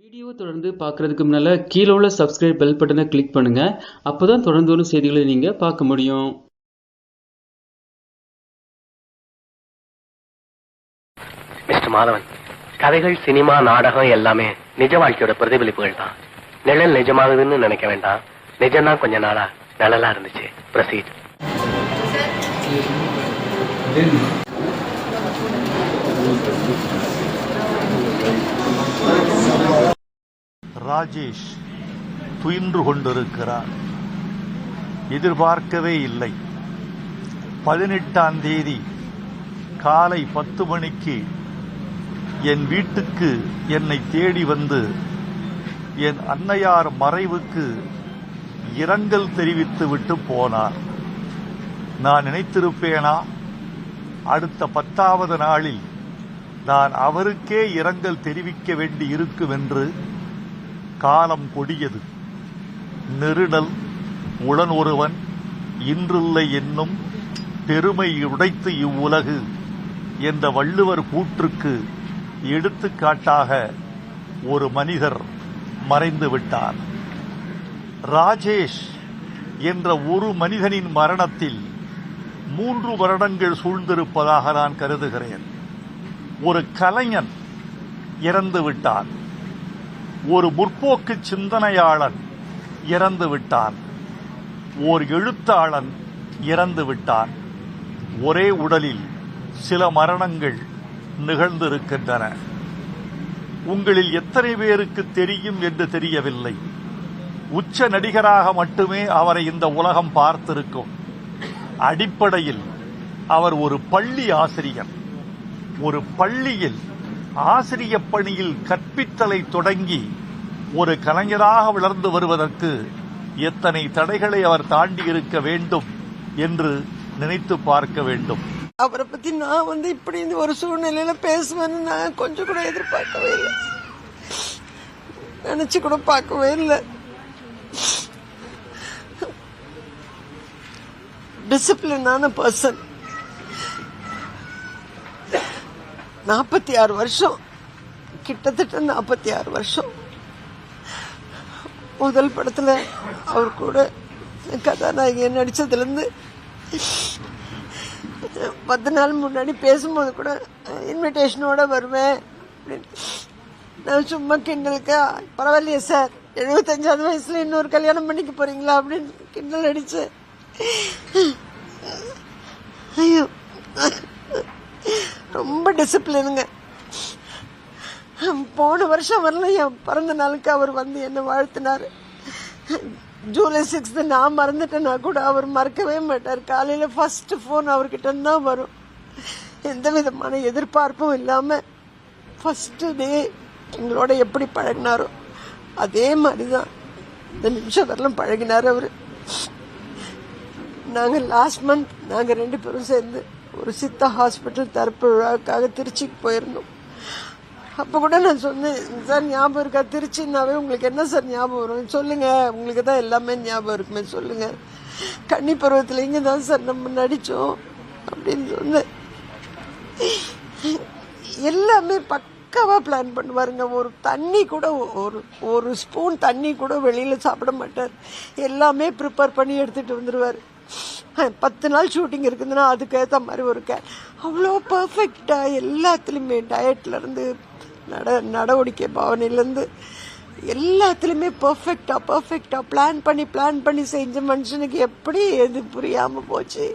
Video தொடர்ந்து பார்க்குறதுக்கு முன்னால் கீழே உள்ள சப்ஸ்கிரைப் பெல் பட்டனை கிளிக் பண்ணுங்கள் அப்போ தான் தொடர்ந்து வரும் செய்திகளை நீங்கள் பார்க்க முடியும். மிஸ்டர் மாதவன் கதைகள் சினிமா நாடகம் எல்லாமே நிஜ வாழ்க்கையோட பிரதிபலிப்புகள் தான் நிழல் நிஜமாகுதுன்னு நினைக்க வேண்டாம். நிஜம்தான் கொஞ்ச நாளா நிழலா இருந்துச்சு. பிரசீட் ராஜேஷ் துயின்று கொண்டிருக்கிறார். எதிர்பார்க்கவே இல்லை. பதினெட்டாம் தேதி காலை பத்து மணிக்கு என் வீட்டுக்கு என்னை தேடி வந்து என் அன்னையார் மறைவுக்கு இரங்கல் தெரிவித்து விட்டு போனார். நான் நினைத்திருப்பேனா? அடுத்த பத்தாவது நாளில் நான் அவருக்கே இரங்கல் தெரிவிக்க வேண்டி இருக்கும் என்று காலம் கொடியது. நெருடல் உடன் ஒருவன் இன்றில்லை என்னும் பெருமை உடைத்து இவ்வுலகு என்ற வள்ளுவர் கூற்றுக்கு எடுத்துக்காட்டாக ஒரு மனிதர் மறைந்துவிட்டார் ராஜேஷ் என்ற ஒரு மனிதனின் மரணத்தில் மூன்று வருடங்கள் சூழ்ந்திருப்பதாக நான் கருதுகிறேன். ஒரு கலைஞன் இறந்து விட்டான். ஒரு முற்போக்கு சிந்தனையாளன் இறந்து விட்டார் ஓர் எழுத்தாளன் இறந்து விட்டார் ஒரே உடலில் சில மரணங்கள் நிகழ்ந்திருக்கின்றன. உங்களில் எத்தனை பேருக்கு தெரியும் என்று தெரியவில்லை. உச்ச நடிகராக மட்டுமே அவரை இந்த உலகம் பார்த்திருக்கும். அடிப்படையில் அவர் ஒரு பள்ளி ஆசிரியர். ஒரு பள்ளியில் ஆசிரிய பணியில் கற்பித்தலை தொடங்கி ஒரு கலைஞராக வளர்ந்து வருவதற்கு எத்தனை தடைகளை அவர் தாண்டி இருக்க வேண்டும் என்று நினைத்து பார்க்க வேண்டும். அவரை பத்தி நான் வந்து இப்படி இந்த ஒரு சூழ்நிலையில பேசுவேன்னு நான் கொஞ்சம் கூட எதிர்பார்க்கவே இல்லை. நினைச்சு கூட பார்க்கவே இல்லை. டிசிப்ளினான பர்சன் நாற்பத்தி ஆறு வருஷம். கிட்டத்தட்ட நாற்பத்தி ஆறு வருஷம். முதல் படத்தில் அவர் கூட கதாநாயகி நடித்ததுலேருந்து பத்து நாள் முன்னாடி பேசும்போது கூட இன்விடேஷனோடு வருவேன். அப்படின்னு. நான் சும்மா கிண்டலுக்கு பரவாயில்லையே சார். எழுபத்தஞ்சாவது வயசில் இன்னொரு கல்யாணம் பண்ணிக்க போகிறீங்களா அப்படின்னு கிண்டல் அடித்தேன் ஐயோ. ரொம்ப டிசிப்ளினுங்க போன வருஷம் வரல என் பிறந்த நாளுக்கு அவர் வந்து என்னை வாழ்த்தினார். ஜூலை சிக்ஸ்த்து நான் மறந்துட்டேன்னா கூட அவர் மறக்கவே மாட்டார். காலையில் ஃபஸ்ட்டு ஃபோன் அவர்கிட்ட தான் வரும். எந்த விதமான எதிர்பார்ப்பும் இல்லாமல் ஃபஸ்ட்டு டே எங்களோட எப்படி பழகினாரோ அதே மாதிரி தான் இந்த நிமிஷம் வரலாம் பழகினார் அவர். நாங்கள் லாஸ்ட் மந்த் நாங்கள் ரெண்டு பேரும் சேர்ந்து ஒரு சித்தா ஹாஸ்பிட்டல் தரப்பு விழாவுக்காக திருச்சிக்கு போயிருந்தோம். அப்போ கூட நான் சொன்னேன் சார் ஞாபகம் இருக்கா? திருச்சின்னாவே உங்களுக்கு என்ன சார் ஞாபகம் வரும்? சொல்லுங்கள் உங்களுக்கு தான் எல்லாமே ஞாபகம் இருக்குமே சொல்லுங்கள் கன்னி பருவத்தில் இங்கே தான் சார் நம்ம நடித்தோம் அப்படின்னு சொன்னேன். எல்லாமே பக்காவாக பிளான் பண்ணுவாருங்க. ஒரு தண்ணி கூட ஒரு ஒரு ஸ்பூன் தண்ணி கூட வெளியில் சாப்பிட மாட்டார். எல்லாமே ப்ரிப்பேர் பண்ணி எடுத்துகிட்டு வந்துடுவார் பத்து நாள் ஷூட்டிங் இருக்குதுன்னா அதுக்கேற்ற மாதிரி ஒரு கே அவ்வளோ பர்ஃபெக்டாக எல்லாத்துலேயுமே டயட்லேருந்து நட நடவடிக்கை பாவனையிலேருந்து எல்லாத்துலேயுமே பர்ஃபெக்டாக பர்ஃபெக்டாக பிளான் பண்ணி பிளான் பண்ணி செஞ்ச மனுஷனுக்கு எப்படி எது புரியாமல் போச்சு?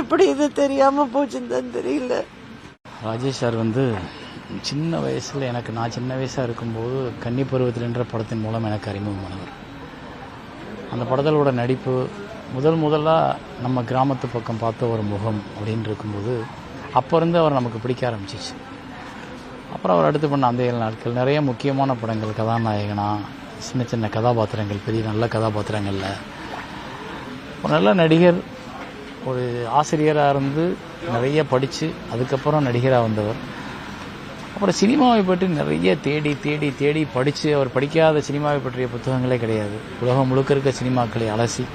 எப்படி இது தெரியாமல் போச்சுன்னு தெரியல. ராஜேஷ் சார் வந்து சின்ன வயசில் எனக்கு நான் சின்ன வயசாக இருக்கும்போது கன்னி பருவத்தில்ன்ற படத்தின் மூலம் எனக்கு அறிமுகமானவர். அந்த படத்தலோட நடிப்பு முதல் முதலாக நம்ம கிராமத்து பக்கம் பார்த்த ஒரு முகம் அப்படின்னு இருக்கும்போது அப்போ இருந்து அவர் நமக்கு பிடிக்க ஆரம்பிச்சிச்சு. அப்புறம் அவர் அடுத்து பண்ண அந்த ஏழு நாட்கள் நிறைய முக்கியமான படங்கள் கதாநாயகனா சின்ன சின்ன கதாபாத்திரங்கள் பெரிய நல்ல கதாபாத்திரங்களில். ஒரு நல்ல நடிகர் ஒரு ஆசிரியராக இருந்து நிறைய படித்து அதுக்கப்புறம் நடிகராக வந்தவர். அப்புறம் சினிமாவை பற்றி நிறைய தேடி தேடி தேடி படித்து அவர் படிக்காத சினிமாவை பற்றிய புத்தகங்களே கிடையாது. உலகம் முழுக்க இருக்க சினிமாக்களை அலசி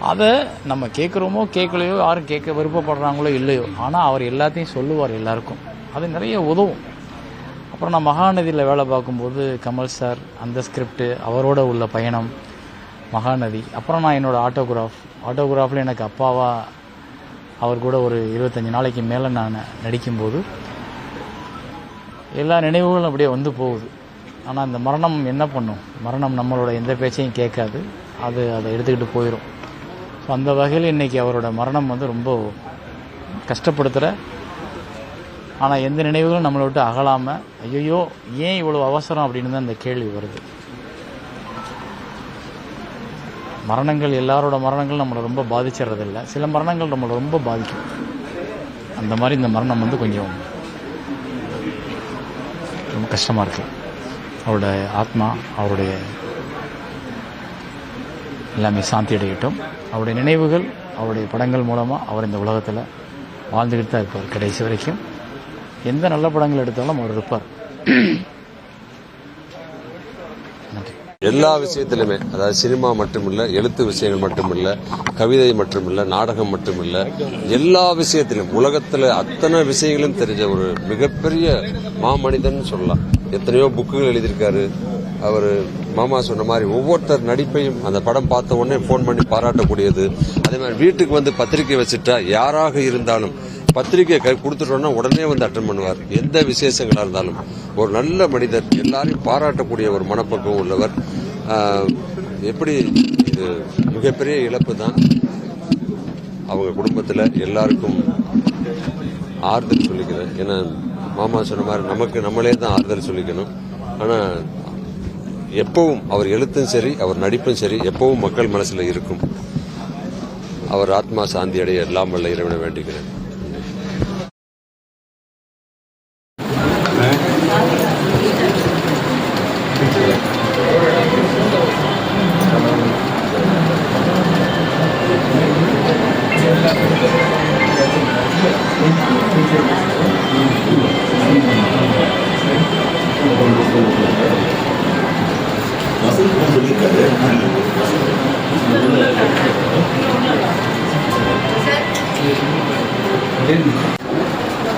அதை நம்ம கேட்குறோமோ கேட்கலையோ யாரும் கேட்க விருப்பப்படுறாங்களோ இல்லையோ ஆனால் அவர் எல்லாத்தையும் சொல்லுவார் எல்லாருக்கும். அது நிறைய உதவும். அப்புறம் நான் மகாநதியில் வேலை பார்க்கும்போது கமல் சார் அந்த ஸ்கிரிப்டு அவரோட உள்ள பயணம் மகாநதி. அப்புறம் நான் என்னோடய ஆட்டோகிராஃப் ஆட்டோகிராஃபில் எனக்கு அப்பாவா அவர் கூட ஒரு இருபத்தஞ்சி நாளைக்கு மேலே நான் நடிக்கும்போது எல்லா நினைவுகளும் அப்படியே வந்து போகுது. ஆனால் இந்த மரணம் என்ன பண்ணும்? மரணம் நம்மளோட எந்த பேச்சையும் கேட்காது. அது அதை எடுத்துக்கிட்டு போயிடும் ஸோ அந்த வகையில் இன்றைக்கி அவரோட மரணம் வந்து ரொம்ப கஷ்டப்படுத்துகிற ஆனால் எந்த நினைவுகளும் நம்மளை விட்டு அகலாமல் ஐயோ ஏன் இவ்வளோ அவசரம் அப்படின்னு தான் இந்த கேள்வி வருது. மரணங்கள் எல்லாரோட மரணங்கள் நம்மளை ரொம்ப பாதிச்சிடுறதில்ல. சில மரணங்கள் நம்மளை ரொம்ப பாதிக்கும். அந்த மாதிரி இந்த மரணம் வந்து கொஞ்சம் ரொம்ப கஷ்டமாக இருக்குது அவரோட ஆத்மா அவருடைய எல்லாமே சாந்தி அடையட்டும் அவருடைய நினைவுகள் அவருடைய படங்கள் மூலமாக அவர் இந்த உலகத்தில் வாழ்ந்துக்கிட்டு தான் இருப்பார் கடைசி வரைக்கும். எந்த நல்ல படங்கள் எடுத்தாலும் அவர் இருப்பார். எல்லா விஷயத்திலுமே அதாவது சினிமா மட்டுமில்ல எழுத்து விஷயங்கள் மட்டுமில்ல கவிதை மட்டுமில்ல நாடகம் மட்டுமில்ல எல்லா விஷயத்திலும் உலகத்தில் அத்தனை விஷயங்களும் தெரிஞ்ச ஒரு மிகப்பெரிய மாமனிதன் சொல்லலாம். எத்தனையோ புக்குகள் எழுதியிருக்காரு. அவர் மாமா சொன்ன மாதிரி ஒவ்வொருத்தர் நடிப்பையும் அந்த படம் பார்த்த உடனே ஃபோன் பண்ணி பாராட்டக்கூடியது. அதே மாதிரி வீட்டுக்கு வந்து பத்திரிக்கை வச்சுட்டா யாராக இருந்தாலும் பத்திரிக்கை கை கொடுத்துட்டோம்னா உடனே வந்து அட்டன் பண்ணுவார். எந்த விசேஷங்களாக இருந்தாலும். ஒரு நல்ல மனிதர் எல்லாரையும் பாராட்டக்கூடிய ஒரு மனப்பக்குவம் உள்ளவர். எப்படி இது மிகப்பெரிய இழப்பு தான் அவங்க குடும்பத்தில் எல்லாருக்கும் ஆறுதல் சொல்லிக்கிறேன் ஏன்னா மாமா சொன்ன மாதிரி நமக்கு நம்மளே தான் ஆறுதல் சொல்லிக்கணும். ஆனால் எப்பவும் அவர் எழுத்தும் சரி அவர் நடிப்பும் சரி எப்பவும் மக்கள் மனசில் இருக்கும் அவர் ஆத்மா சாந்தி அடைய எல்லாம் வல்ல இறைவனை வேண்டுகிறேன்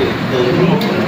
que,